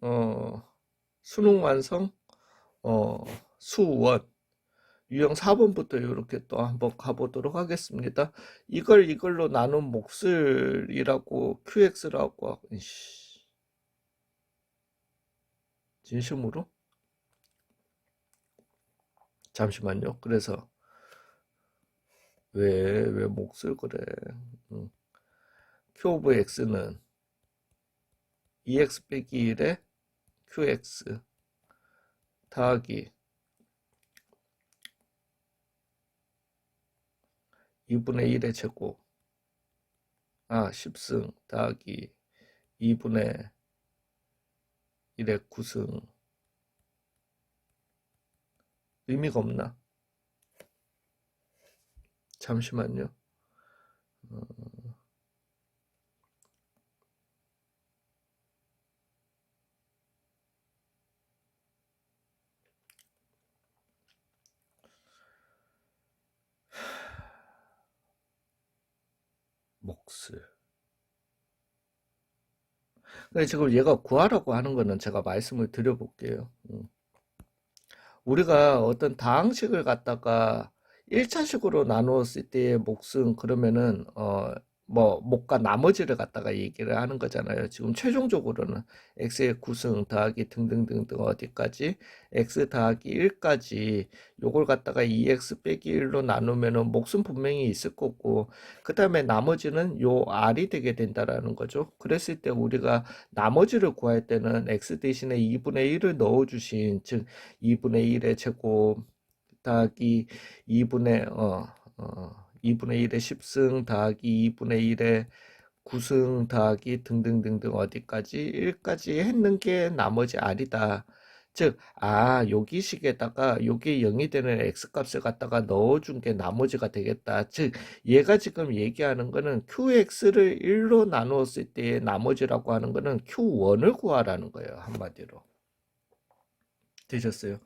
어, 수능 완성, 어, 수원, 유형 4번부터 이렇게 또 한번 가보도록 하겠습니다. 이걸 이걸로 나눈 몫을이라고 QX라고 이씨. 진심으로? 잠시만요. 그래서 왜, 왜 몫을 그래? 음. Q 오브 X는 EX 빼기 1에 QX 더하기 2분의 1의 제곱 아 10승 더하기 2분의 1의 9승 의미가 없나? 잠시만요. 어, 몫을. 근데 지금 얘가 구하라고 하는 거는 제가 말씀을 드려볼게요. 음. 우리가 어떤 다항식을 갖다가 1차식으로 나누었을 때의 몫은 그러면은 어 뭐 몫과 나머지를 갖다가 얘기를 하는 거잖아요. 지금 최종적으로는 x의 9승 더하기 등등등등 어디까지 x 더하기 1까지 요걸 갖다가 2x 빼기 1로 나누면은 몫은 분명히 있을 거고 그 다음에 나머지는 요 r이 되게 된다라는 거죠. 그랬을 때 우리가 나머지를 구할 때는 x 대신에 2분의 1을 넣어 주신 즉 2분의 1의 제곱 더하기 2분의 어, 어 2분의 1의 10승 더하기 2분의 1의 9승 더하기 등등등등 어디까지 1까지 했는 게 나머지 r이다. 즉, 아, 여기 식에다가 여기 0이 되는 x값을 갖다가 넣어준 게 나머지가 되겠다. 즉, 얘가 지금 얘기하는 거는 qx를 1로 나누었을 때의 나머지라고 하는 거는 q1을 구하라는 거예요. 한마디로. 되셨어요?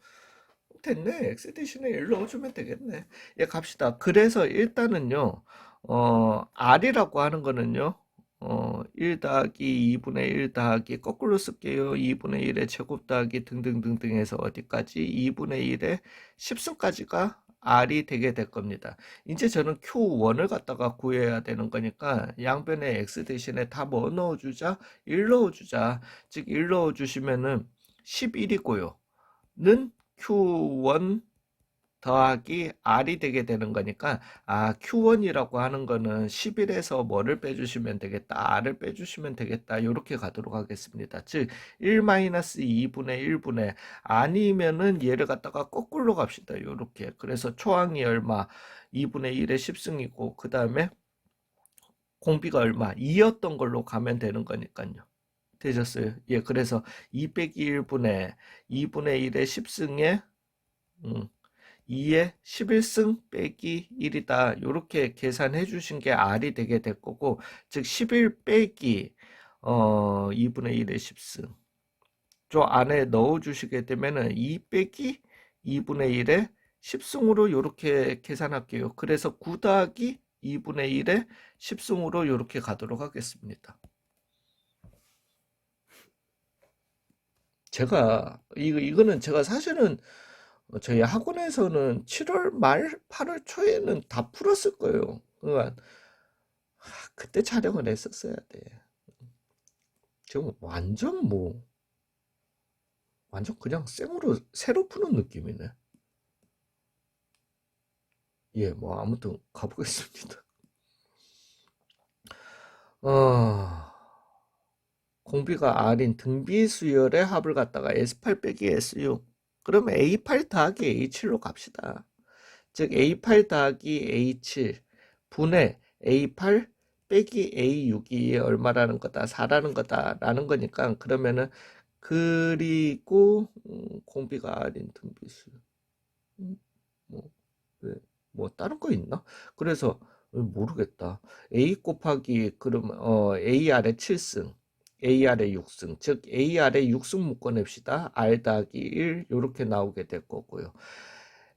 됐네. 대신에 1 넣어주면 되겠네. 예, 갑시다. 그래서 일단은요, 어, r이라고 하는 거는요, 어, 1 더하기 2분의 1 더하기 거꾸로 쓸게요. 2분의 1의 제곱 더하기 등등등등 해서 어디까지? 2분의 1의 10승까지가 r이 되게 될 겁니다. 이제 저는 q1을 갖다가 구해야 되는 거니까 양변에 x 대신에 다 뭐 넣어주자? 1 넣어주자. 즉, 1 넣어주시면은 11이고요. 는 Q1 더하기 R이 되게 되는 거니까 아 Q1이라고 하는 거는 11에서 뭐를 빼주시면 되겠다 R을 빼주시면 되겠다 이렇게 가도록 하겠습니다. 즉 1-2분의 1분의 아니면은 얘를 갖다가 거꾸로 갑시다 이렇게. 그래서 초항이 얼마? 2분의 1의 10승이고 그 다음에 공비가 얼마? 2였던 걸로 가면 되는 거니까요 되셨어요. 예, 그래서 2 빼기 1분의 2분의 1의 10승에 음, 2의 11승 빼기 1이다. 이렇게 계산해 주신 게 R이 되게 될 거고 즉 11 빼기 어, 2분의 1의 10승 저 안에 넣어 주시게 되면은 2 빼기 2분의 1의 10승으로 이렇게 계산할게요. 그래서 9 더하기 2분의 1의 10승으로 이렇게 가도록 하겠습니다. 제가 이거 이거는 제가 사실은 저희 학원에서는 7월 말 8월 초에는 다 풀었을 거예요. 그러니까 그때 촬영을 했었어야 돼. 지금 완전 뭐 완전 그냥 생으로 새로 푸는 느낌이네. 예, 뭐 아무튼 가보겠습니다. 어... 공비가 R인 등비 수열의 합을 갖다가 S8 빼기 S6 그러면 A8 더하기 A7로 갑시다. 즉 A8 더하기 A7 분의 A8 빼기 A6이 얼마라는 거다 4라는 거다 라는 거니까 그러면은 그리고 음, 공비가 R인 등비수 음, 뭐, 왜, 뭐 다른 거 있나? 그래서 모르겠다. A 곱하기 그러면 어, AR의 7승 AR의 6승, 즉 AR의 6승 묶어냅시다. R 더하기 1 이렇게 나오게 될 거고요.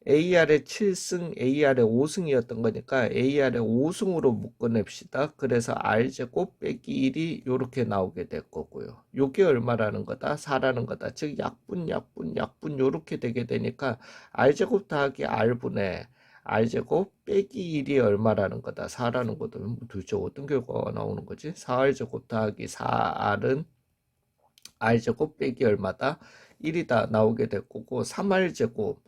AR의 7승, AR의 5승이었던 거니까 AR의 5승으로 묶어냅시다. 그래서 R제곱 빼기 1이 이렇게 나오게 될 거고요. 요게 얼마라는 거다? 4라는 거다. 즉 약분, 약분, 약분 요렇게 되게 되니까 R제곱 더하기 R분의 R제곱 빼기 1이 얼마라는 거다? 4라는 거다. 뭐 도대체 어떤 결과가 나오는 거지? 4R제곱 더하기 4R은 R제곱 빼기 얼마다? 1이다 나오게 될 거고 3R제곱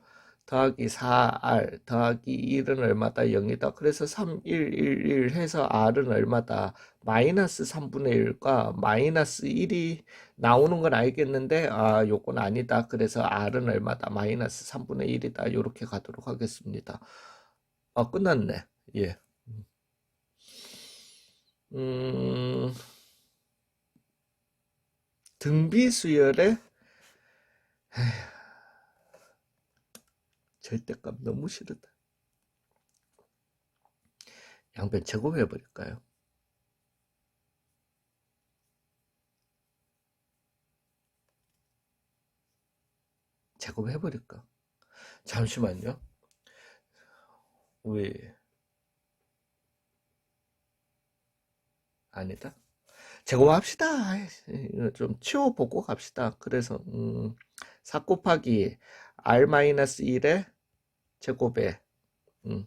더하기 4R 더하기 1은 얼마다? 0이다. 그래서 3, 1, 1, 1 해서 R은 얼마다? 마이너스 3분의 1과 마이너스 1이 나오는 건 알겠는데 아 요건 아니다. 그래서 R은 얼마다? 마이너스 3분의 1이다. 요렇게 가도록 하겠습니다. 아 끝났네. 예. 음, 등비 수열의 절대값 너무 싫다. 양변 제곱해 버릴까요? 제곱해 버릴까? 잠시만요. 왜 아니다. 제곱합시다. 좀 치워보고 갑시다. 그래서 음, 4 곱하기 r-1의 제곱에 음,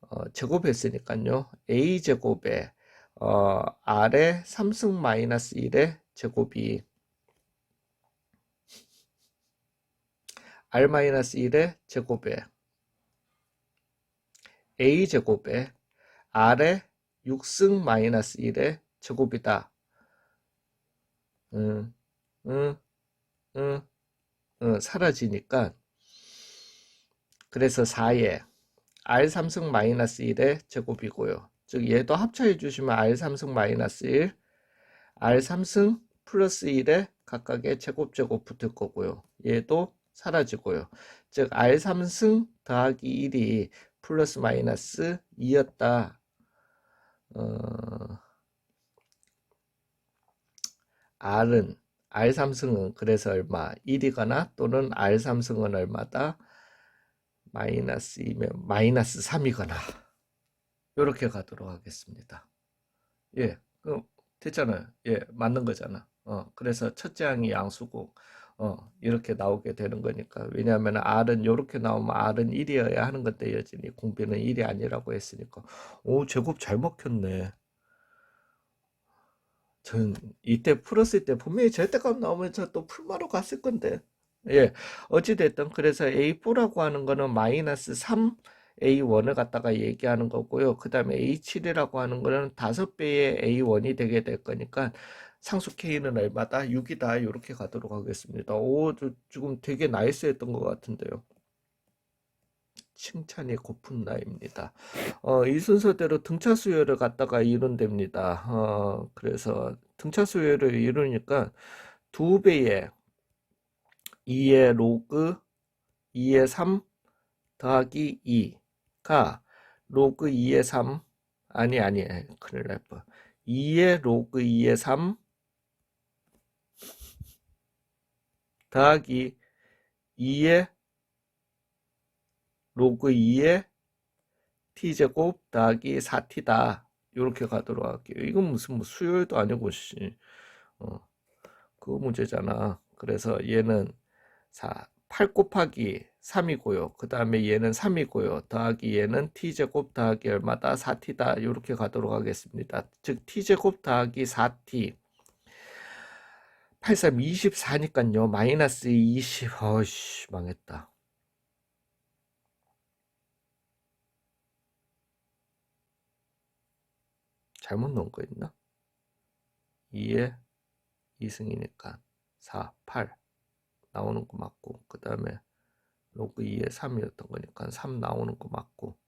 어, 제곱했으니까요. a제곱에 어, r의 3승 마이너스 1의 제곱이 r-1의 제곱에 a제곱에 r의 6승 마이너스 1의 제곱이다. 응, 응, 응, 응, 사라지니까 그래서 4에 r3승 마이너스 1의 제곱이고요. 즉 얘도 합쳐해 주시면 r3승 마이너스 1, r3승 플러스 1의 각각의 제곱 제곱 붙을 거고요. 얘도 사라지고요. 즉 r3승 더하기 1이 플러스 마이너스 2였다. 어, R은 R3승은 그래서 얼마 1이거나 또는 R3승은 얼마다 마이너스 2면 마이너스 3이거나 이렇게 가도록 하겠습니다. 예, 그 됐잖아요. 예, 맞는 거잖아. 어, 그래서 첫째 항이 양수고 어, 이렇게 나오게 되는 거니까. 왜냐하면 R은 이렇게 나오면 R은 1이어야 하는 건데 여전히 공비는 1이 아니라고 했으니까. 오, 제곱 잘 먹혔네. 전 이때 풀었을 때 분명히 절대값 나오면 저 또 풀마로 갔을 건데. 예, 어찌됐든 그래서 A4라고 하는 거는 마이너스 3 A1을 갖다가 얘기하는 거고요. 그 다음에 A7이라고 하는 거는 5배의 A1이 되게 될 거니까 상수 K는 얼마다? 6이다. 이렇게 가도록 하겠습니다. 오, 저 지금 되게 나이스했던 것 같은데요. 칭찬이 고픈 나입니다. 어, 이 순서대로 등차 수열을 갖다가 이룬답니다. 어, 그래서 등차 수열을 이루니까 두 배의 2의 로그 2의 3 더하기 2가 로그 2의 3 아니 아니 큰일 날 뻔. 2의 로그 2의 3 더하기 2의 로그 2의 t제곱 더하기 4t다. 이렇게 가도록 할게요. 이건 무슨 뭐 수열도 아니고 씨. 어. 그 문제잖아. 그래서 얘는 4, 8 곱하기 3이고요. 그 다음에 얘는 3이고요. 더하기 얘는 t제곱 더하기 얼마다? 4t다. 이렇게 가도록 하겠습니다. 즉 t제곱 더하기 4t 83 24니까요. 마이너스 20. 어씨 망했다. 잘못 넣은 거 있나? 2에 2승이니까 4, 8 나오는 거 맞고 그 다음에 로그 2에 3이었던 거니까 3 나오는 거 맞고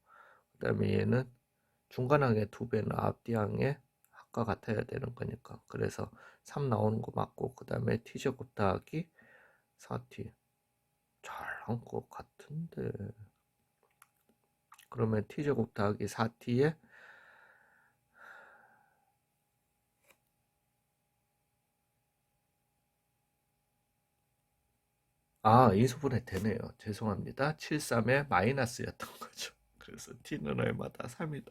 그 다음에 얘는 중간항의 두 배는 앞뒤항의 합과 같아야 되는 거니까. 그래서 3 나오는 거 맞고 그 다음에 t제곱 더하기 4t 잘한 것 같은데. 그러면 t제곱 더하기 4t에 아, 인수분해 되네요. 죄송합니다. 73에 마이너스였던 거죠. 그래서 t는 얼마다? 3이다.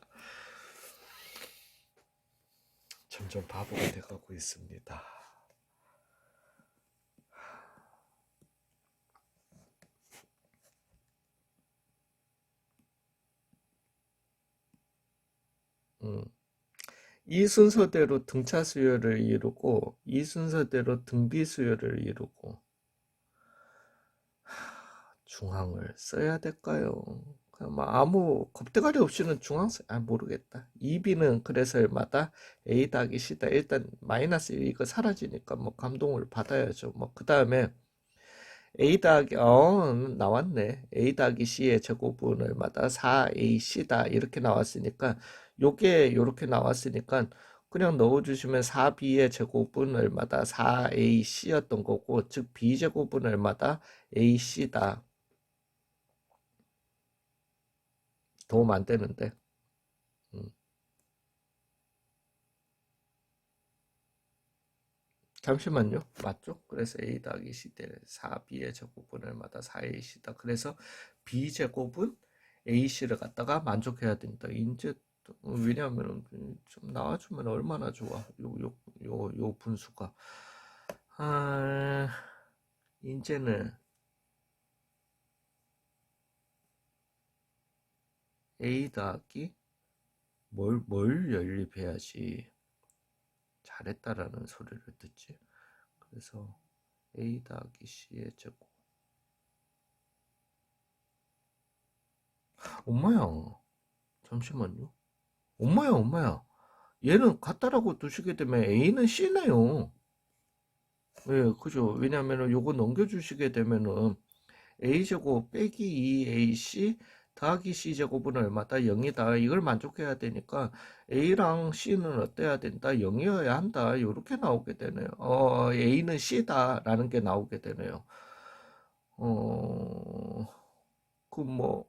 점점 바보가 돼가고 있습니다. 음. 이 순서대로 등차 수열을 이루고 이 순서대로 등비 수열을 이루고 중앙을 써야 될까요? 그냥 뭐 아무 겁대가리 없이는 중앙 써, 아 모르겠다. 2b는 그래서 얼마다 a 더하기 c다. 일단 마이너스 1 이거 사라지니까 뭐 감동을 받아야죠. 뭐 그 다음에 a 더하기 어 나왔네. a 더하기 c의 제곱은 얼마다 4ac다 이렇게 나왔으니까 요게 요렇게 나왔으니까 그냥 넣어주시면 4b의 제곱은 얼마다 4ac였던 거고 즉 b제곱은 얼마다 ac다. 도움 안 되는데. 음. 잠시만요. 맞죠? 그래서 a 더하기 c 대 4b의 제곱은 얼마다 4ac다. 그래서 b제곱은 ac를 갖다가 만족해야 된다. 이제 왜냐하면 좀 나와주면 얼마나 좋아. 요 요 요 요 분수가. 아, 이제는 a 더하기 뭘, 뭘 연립해야지 잘했다라는 소리를 듣지. 그래서 a 더하기 c의 제곱. 엄마야, 잠시만요. 엄마야, 엄마야. 얘는 같다라고 두시게 되면 a는 c네요. 예, 그죠. 왜냐면은 요거 넘겨주시게 되면은 a제곱 빼기 2ac 더하기 c제곱은 얼마다? 0이다. 이걸 만족해야 되니까 a랑 c는 어때야 된다? 0이어야 한다. 이렇게 나오게 되네요. 어, a는 c다. 라는 게 나오게 되네요. 어, 그 뭐,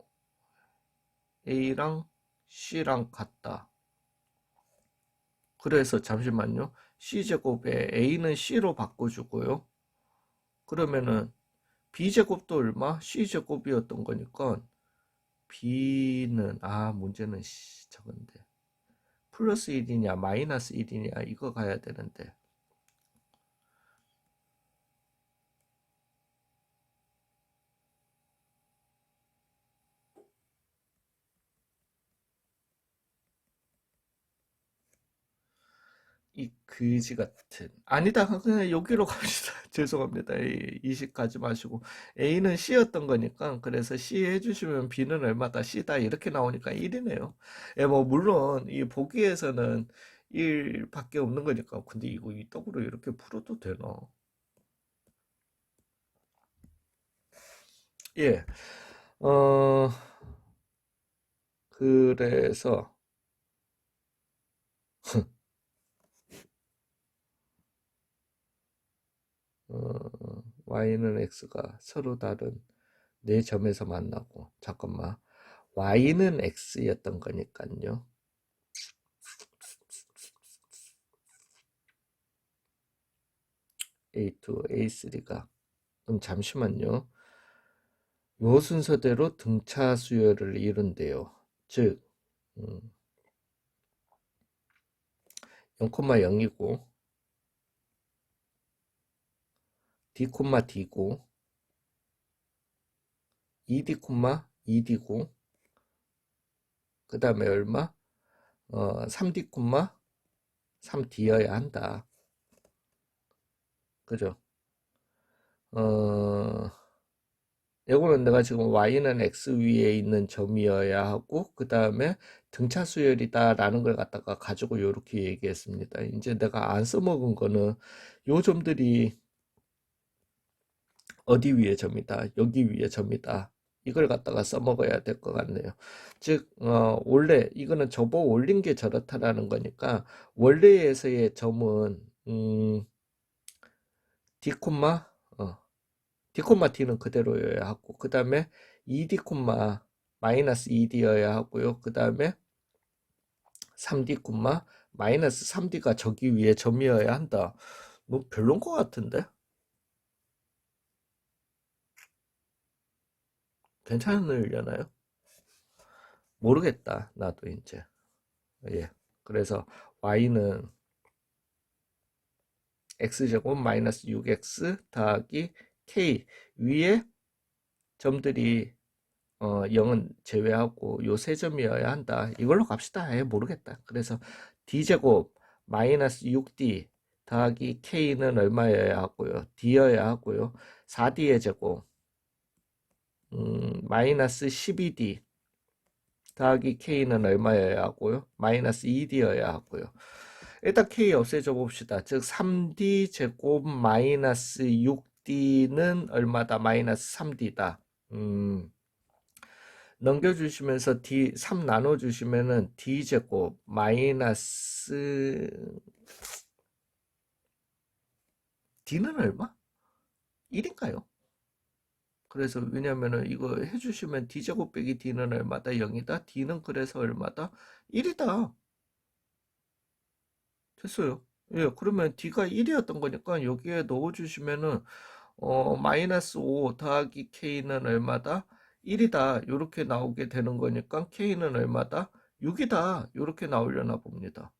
a랑 c랑 같다. 그래서 잠시만요. c제곱에 a는 c로 바꿔주고요. 그러면은 b제곱도 얼마? c제곱이었던 거니까 b는 아 문제는 저건데. 플러스 1이냐 마이너스 1이냐 이거 가야 되는데 이 그지 같은. 아니다. 그냥 여기로 갑시다. 죄송합니다. 이식 가지 마시고. A는 C였던 거니까 그래서 C 해주시면 B는 얼마다? C다. 이렇게 나오니까 1이네요. 예, 뭐 물론 이 보기에서는 1밖에 없는 거니까. 근데 이거 이 떡으로 이렇게 풀어도 되나? 예. 어, 그래서 어, y는 x가 서로 다른 네 점에서 만나고 잠깐만 y는 x였던 거니까요. A2, A3가 그럼 잠시만요. 요 순서대로 등차 수열을 이룬대요. 즉 음, 0,0이고 d, d고 2d, 2d고 그 다음에 얼마? 어, 3d, 3d여야 한다. 그죠? 어, 이거는 내가 지금 y는 x 위에 있는 점이어야 하고 그 다음에 등차 수열이다 라는 걸 갖다가 가지고 이렇게 얘기했습니다. 이제 내가 안 써먹은 거는 요 점들이 어디 위에 점이다. 여기 위에 점이다. 이걸 갖다가 써먹어야 될 것 같네요. 즉, 어, 원래, 이거는 접어 올린 게 저렇다라는 거니까, 원래에서의 점은, 음, D, 어, D, D는 그대로여야 하고, 그 다음에 2D, 마이너스 2D여야 하고요. 그 다음에 3D, 마이너스 3D가 저기 위에 점이어야 한다. 뭐 별론 것 같은데? 괜찮으려나요? 모르겠다. 나도 이제. 예. 그래서 y는 x제곱 마이너스 6x 더하기 k 위에 점들이 어 0은 제외하고 요 세 점이어야 한다. 이걸로 갑시다. 예, 모르겠다. 그래서 d제곱 마이너스 6d 더하기 k는 얼마여야 하고요. d여야 하고요. 4d의 제곱 음, 마이너스 12d 더하기 k는 얼마여야 하고요? 마이너스 2d여야 하고요. 일단 k 없애줘 봅시다. 즉 3d 제곱 마이너스 6d는 얼마다? 마이너스 3d다. 음, 넘겨주시면서 d 3 나눠주시면은 d 제곱 마이너스 d는 얼마? 1인가요? 그래서 왜냐면은 이거 해주시면 d제곱 빼기 d는 얼마다? 0이다. d는 그래서 얼마다? 1이다. 됐어요. 예, 그러면 d가 1이었던 거니까 여기에 넣어주시면은 어 마이너스 5 더하기 k는 얼마다? 1이다. 이렇게 나오게 되는 거니까 k는 얼마다? 6이다. 이렇게 나오려나 봅니다.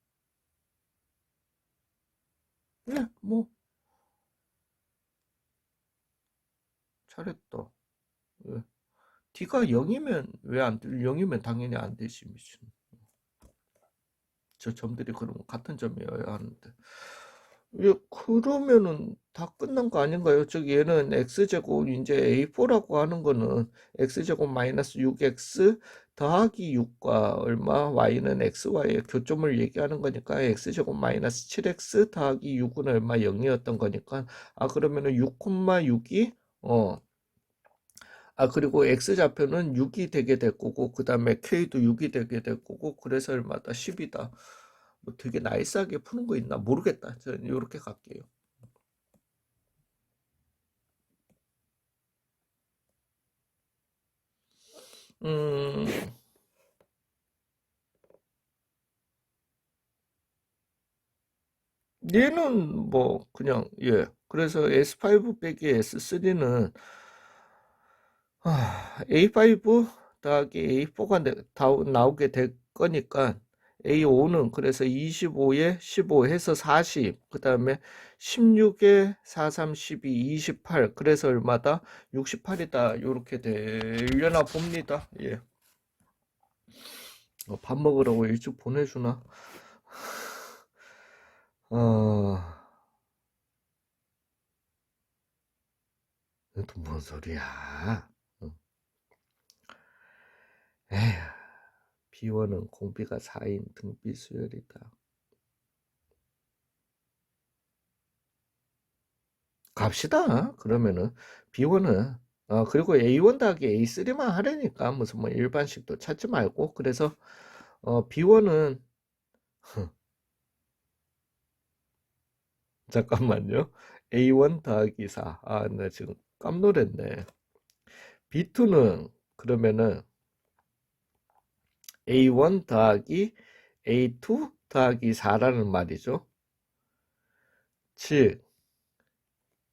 예, 뭐 잘했다. 예. d가 0이면 왜안 돼? 0이면 당연히 안 되지 미친. 저 점들이 그러면 같은 점이어야 하는데. 예, 그러면은 다 끝난 거 아닌가요? 즉 얘는 x제곱 이제 a4라고 하는 거는 x제곱 마이너스 6x 더하기 6과 얼마 y는 xy의 교점을 얘기하는 거니까 x제곱 마이너스 7x 더하기 6은 얼마 0이었던 거니까 아 그러면은 6,6이 어 아, 그리고 X좌표는 6이 되게 될 거고, 그 다음에 K도 6이 되게 될 거고, 그래서 얼마다 10이다. 뭐 되게 나이스하게 푸는 거 있나? 모르겠다. 저는 이렇게 갈게요. 음, 얘는 뭐, 그냥, 예. 그래서 S5 빼기 S3는 A5 더하기 A4가 나오게 될 거니까 A5는 그래서 25에 15 해서 40, 그 다음에 16에 4, 3, 12, 28, 그래서 얼마다? 68이다. 이렇게 되려나 봅니다. 예. 어, 밥 먹으라고 일찍 보내주나? 어, 또 뭔 소리야? 에휴, 비원은 공비가 4인 등비 수열이다. 갑시다. 그러면은 비원은 어, 그리고 A1 더하기 A3만 하려니까 무슨 뭐 일반식도 찾지 말고 그래서 어, B1은 잠깐만요. A1 더하기 4. 아, 나 지금 깜놀했네. B2는 그러면은 A1 더하기 A2 더하기 4라는 말이죠. 즉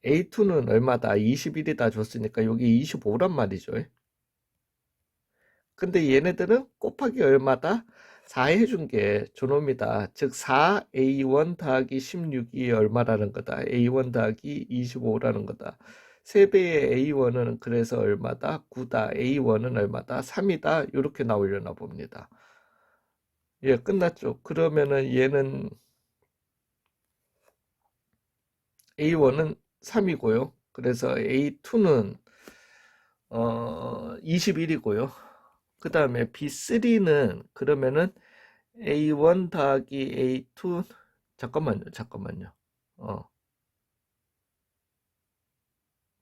A2는 얼마다? 21이다 줬으니까 여기 25란 말이죠. 근데 얘네들은 곱하기 얼마다? 4 해준 게 저놈이다. 즉 4A1 더하기 16이 얼마라는 거다. A1 더하기 25라는 거다. 3배의 A1은 그래서 얼마다? 9다. A1은 얼마다? 3이다. 이렇게 나오려나 봅니다. 예, 끝났죠. 그러면은 얘는 A1은 3이고요. 그래서 A2는 어 21이고요. 그 다음에 B3는 그러면은 A1 더하기 A2 잠깐만요. 잠깐만요. 어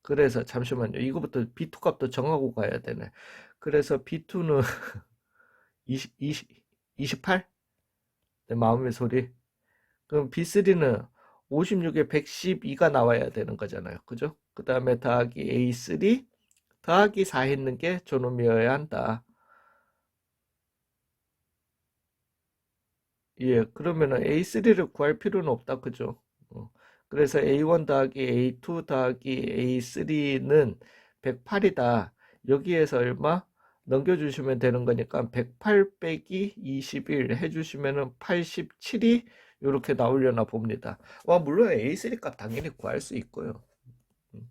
그래서 잠시만요. 이거부터 B2 값도 정하고 가야 되네. 그래서 B2는 20, 20, 28? 내 마음의 소리. 그럼 B3는 56에 112가 나와야 되는 거잖아요. 그죠? 그 다음에 더하기 A3 더하기 4 했는 게 저놈이어야 한다. 예, 그러면은 A3를 구할 필요는 없다. 그죠? 어. 그래서 A1 더하기 A2 더하기 A3는 108이다. 여기에서 얼마? 넘겨주시면 되는 거니까 108 빼기 21 해주시면은 87이 이렇게 나오려나 봅니다. 와, 물론 A3 값 당연히 구할 수 있고요. 음.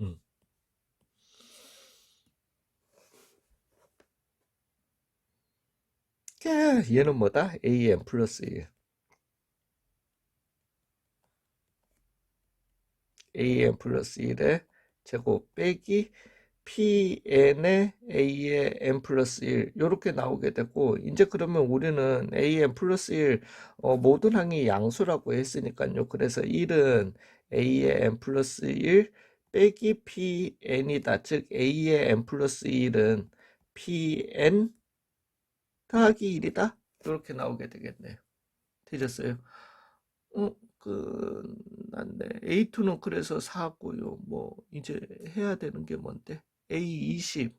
음. 야, 얘는 뭐다? AN 플러스 1. AN 플러스 1의 제곱 빼기 PN의 A의 N 플러스 1 이렇게 나오게 되고 이제 그러면 우리는 AN 플러스 1 어, 모든 항이 양수라고 했으니까요. 그래서 1은 A의 N 플러스 1 빼기 PN이다. 즉 A의 N 플러스 1은 PN 더하기 1이다. 이렇게 나오게 되겠네요. 되셨어요? 어, 그, 난데, A2는 그래서 4고요. 뭐, 이제 해야 되는 게 뭔데? A20.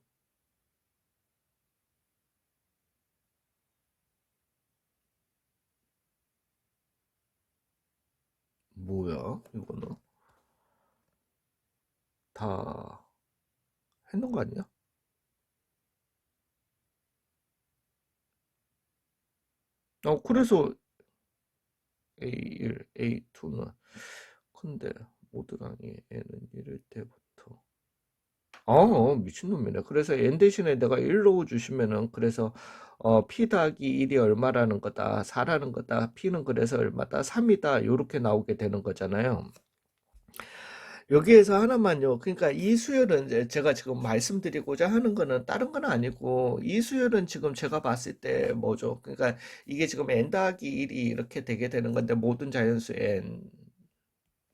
뭐야, 이거는? 다 했는 거 아니야? 어, 그래서 A1, A2는 근데 모드랑이 N은 이럴 때부터 어, 미친놈이네. 그래서 N 대신에 내가 1 넣어주시면은 그래서 어, P 더하기 1이 얼마라는 거다, 4라는 거다, P는 그래서 얼마다, 3이다, 요렇게 나오게 되는 거잖아요. 여기에서 하나만요. 그러니까 이 수열은 이제 제가 지금 말씀드리고자 하는 거는 다른 건 아니고 이 수열은 지금 제가 봤을 때 뭐죠? 그러니까 이게 지금 n 더하기 1이 이렇게 되게 되는 건데 모든 자연수 n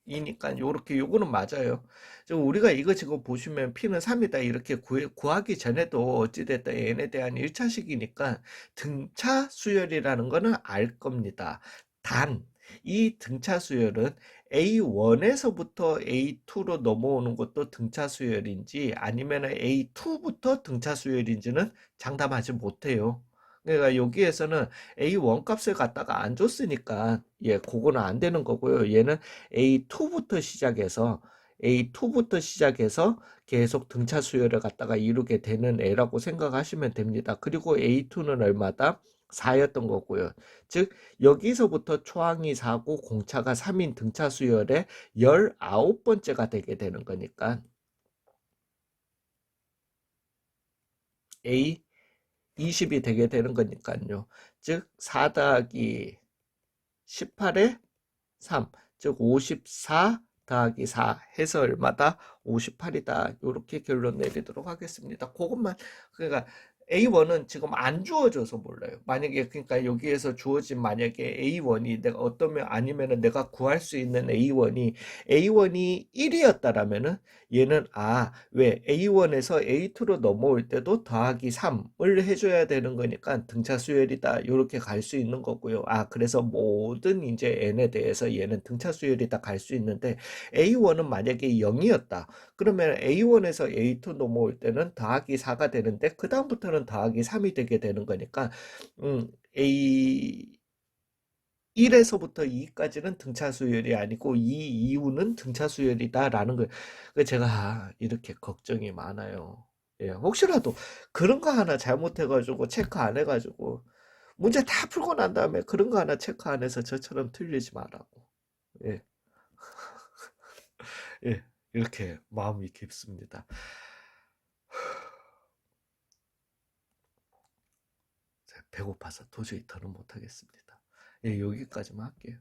이니까 요렇게 요거는 맞아요. 지금 우리가 이거 지금 보시면 p는 3이다 이렇게 구, 구하기 전에도 어찌됐든 n에 대한 1차식이니까 등차 수열이라는 거는 알 겁니다. 단 이 등차 수열은 A1에서부터 A2로 넘어오는 것도 등차 수열인지 아니면 A2부터 등차 수열인지는 장담하지 못해요. 그러니까 여기에서는 A1 값을 갖다가 안 줬으니까 예, 그거는 안 되는 거고요. 얘는 A2부터 시작해서 A2부터 시작해서 계속 등차 수열을 갖다가 이루게 되는 애라고 생각하시면 됩니다. 그리고 A2는 얼마다? 4였던 거고요. 즉 여기서부터 초항이 4고 공차가 3인 등차 수열의 19번째가 되게 되는 거니까 A 20이 되게 되는 거니까요. 즉 4 더하기 18에 3, 즉 54 더하기 4 해서 얼마다 58이다. 이렇게 결론 내리도록 하겠습니다. 그것만 그러니까 A1은 지금 안 주어져서 몰라요. 만약에 그러니까 여기에서 주어진 만약에 A1이 내가 어떠면 아니면은 내가 구할 수 있는 A1이 A1이 1이었다라면은 얘는 아 왜 A1에서 A2로 넘어올 때도 더하기 3을 해 줘야 되는 거니까 등차 수열이다 이렇게 갈 수 있는 거고요. 아 그래서 모든 이제 n에 대해서 얘는 등차 수열이다 갈 수 있는데 A1은 만약에 0이었다. 그러면 A1에서 A2 넘어올 때는 더하기 4가 되는데 그 다음부터는 더하기 3이 되게 되는 거니까 음, A 1에서부터 2까지는 등차 수열이 아니고 2 이후는 등차 수열이다라는 거 제가 이렇게 걱정이 많아요. 예, 혹시라도 그런 거 하나 잘못해가지고 체크 안 해가지고 문제 다 풀고 난 다음에 그런 거 하나 체크 안 해서 저처럼 틀리지 말라고. 예. 예, 이렇게 마음이 깊습니다. 배고파서 도저히 더는 못하겠습니다. 예, 여기까지만 할게요.